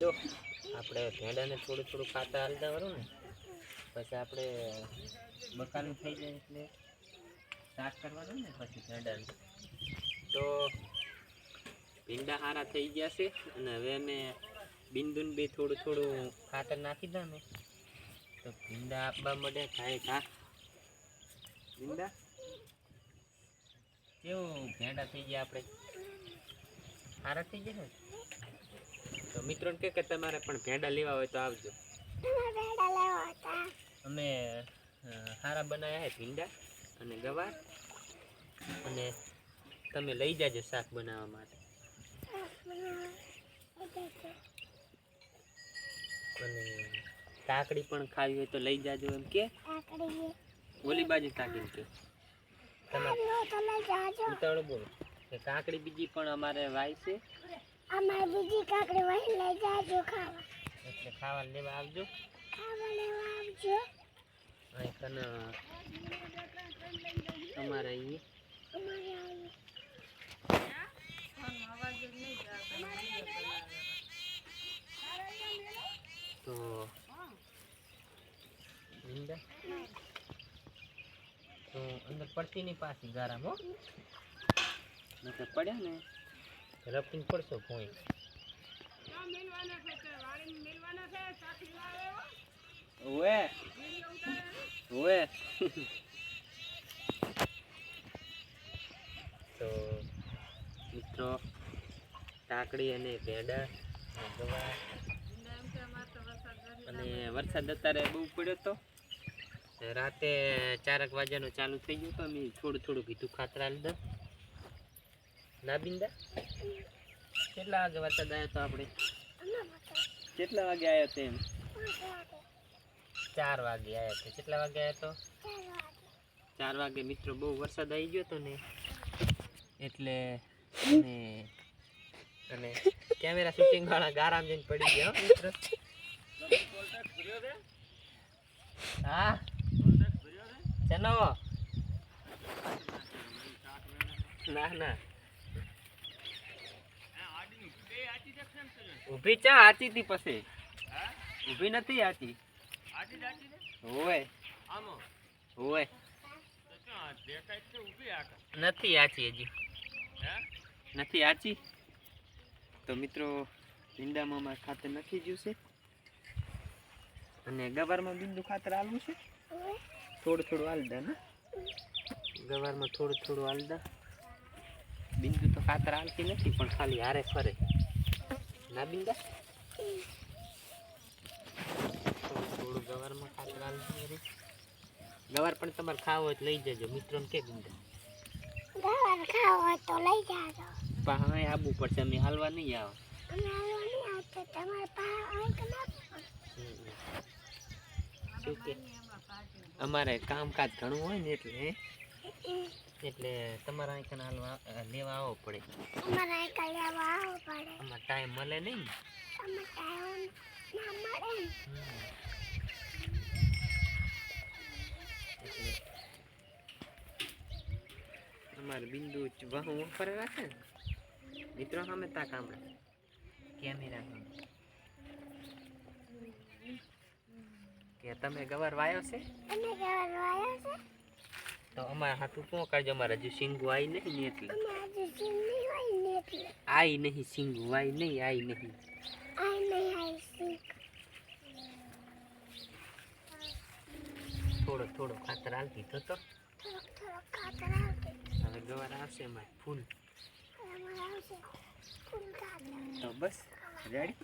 જો, આપણે ભેંડાને થોડું થોડું ખાતા હાલતા વરું ને, પછી આપણે બકાલું થઈ જાય એટલે શાક કરવાનું ને, પછી ભેંડાને. તો ભીંડા સારા થઈ ગયા છે, અને હવે અમે બિંદુને બી થોડું થોડું ખાતર નાખી દઉં ને તો ભીંડા આપવા માટે ખાય ખા. ભીંડા? કેવું, ભેંડા થઈ ગયા આપણે? સારા થઈ ગયા ને? તો મિત્રોને કહે કે તમારે પણ ભેંડા લેવા હોય તો આવજો. અમે સારા બનાવ્યા છે ભીંડા અને ગવાર. અને તમે લઈ જાજો શાક બનાવવા માટે. અને કાકડી પણ ખાવી હોય તો લઈ જાજો એમ કે. ઓલી બાજુ કાકડી કે. તમારે બોલો. કે કાકડી બીજી પણ અમારે વાય છે. અમારે બીજી કાકડી વહી લઈ જાજો ખાવા. એટલે ખાવા લેવા આવજો. ખાવા લેવા આવજો. અહીં કને અમારે અહીં. અમારે તો તો અંદર પડતી ની પાછી ગારામ હો. પડ્યા ને. રફીને પડશો ભોંય. ઓએ ઓએ તો મિત્રો કાકડી અને ભેડા. અને અને વરસાદ અત્યારે બહુ પડ્યો હતો રાતે ચારક વાગ્યાનું ચાલુ થઈ ગયું તો અમે થોડું થોડું કીધું ખાતરા લીધા ના બિંદા કેટલા વાગે વરસાદ આવ્યો તો આપણે? કેટલા વાગે આવ્યો તેમ ચાર વાગે આવ્યો તો કેટલા વાગે આવ્યો તો? ચાર વાગે. મિત્રો બહુ વરસાદ આવી ગયો હતો ને એટલે અને કેમેરા શૂટિંગ વાળા ગારામ જઈને પડી ગયા મિત્રો. હા? ચનો ના ના. ઊભી ચા આચી હતી પછી. ઊભી નથી આચી હોય હોય નથી આચી હજી. નથી આચી તો મિત્રો ભીંડામાં ખાતર નાખી ગયું છે. અને ગવારમાં બિંદુ ખાતર આલવું છે? થોડું થોડું આલદા ને? ગવારમાં થોડું થોડું હાલ બિંદુ તો ખાતર આલતી નથી, પણ ખાલી હારે ફરે. ના બિંદા થોડું ગવારમાં ખાતર ગવાર પણ તમારે ખાવો હોય તો લઈ જજો. મિત્રોને કે બિંદા? ગવાર ખાવો હોય તો લઈ જાજો. પણ હવે આવવું પડશે અમે હાલવા નહીં આવો. અમે હાલવા નહીં આવતો. તમારે પા અમારે કામકાજ ઘણું હોય ને એટલે એટલે તમારા અહીં હાલવા લેવા આવવો પડે. અમારા એક લેવા આવવું પડે. અમાર ટાઈમ મળે નહીં અમાર ટાઈમ ના મળે અમારે બિંદુ વહુ ઉપર રાખે ને? મિત્રો સામે તા કામ કેમેરા કે તમે ગવાર વાયો છે? તમે ગવાર વાયો છે? તો અમારા હાથું શું કાઢજો અમારે હજુ સિંગુ આવી નહીં ને એટલે. આઈ નહીં સિંગ વાય નહીં આઈ નહીં. આઈ નહીં આઈ સિંગ. થોડો થોડો ખાતર હાલ તો તો. હવે ગવાર આવશે અમારે ફૂલ. તો બસ રેડી